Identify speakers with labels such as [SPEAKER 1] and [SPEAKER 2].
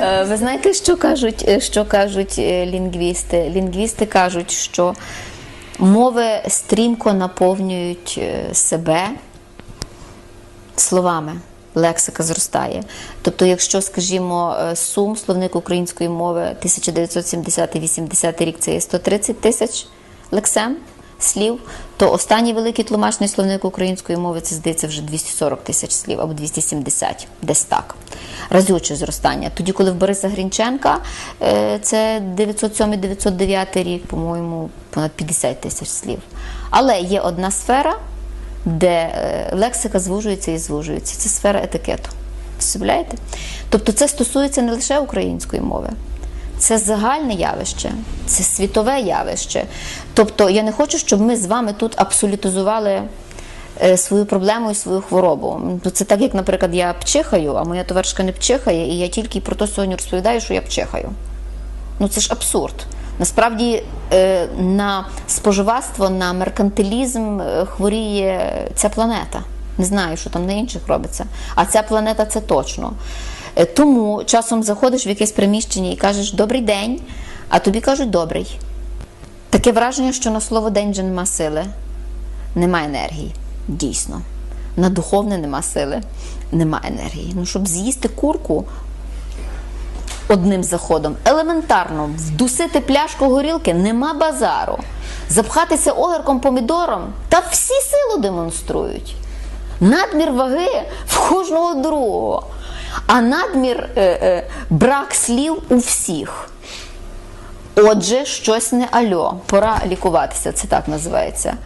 [SPEAKER 1] Е, Ви знаєте, що кажуть, е, що кажуть е, лінгвісти? Лінгвісти кажуть, що мови стрімко наповнюють себе словами. Лексика зростає. Тобто, якщо, скажімо, сум, словник української мови 1970-80 рік це є 130 тисяч лексем слів, то останній великий тлумачний словник української мови це здається вже 240 тисяч слів або 270, десь так. Разюче зростання. Тоді, коли в Бориса Грінченка е, це 907-909 рік, по-моєму, понад 50 тисяч слів. Але є одна сфера, де е, лексика звужується і звужується. Це сфера етикету. Тобто це стосується не лише української мови. Це загальне явище, це світове явище. Тобто я не хочу, щоб ми з вами тут абсолютизували е, свою проблему і свою хворобу. Це так, як, наприклад, я пчихаю, а моя товаришка не пчихає, і я тільки про те сьогодні розповідаю, що я пчихаю. Ну це ж абсурд. Насправді е, на споживацтво, на меркантилізм е, хворіє ця планета. Не знаю, що там на інших робиться. А ця планета це точно. Е, Тому часом заходиш в якесь приміщення і кажеш добрий день, а тобі кажуть добрий. Таке враження, що на слово день вже нема сили, нема енергії. Дійсно. На духовне нема сили, нема енергії. Ну, щоб з'їсти курку, одним заходом. Елементарно, вдусити пляшку горілки нема базару. Запхатися огірком помідором та всі силу демонструють. Надмір ваги в кожного другого, а надмір е, е, брак слів у всіх. Отже, щось не альо, пора лікуватися, це так називається.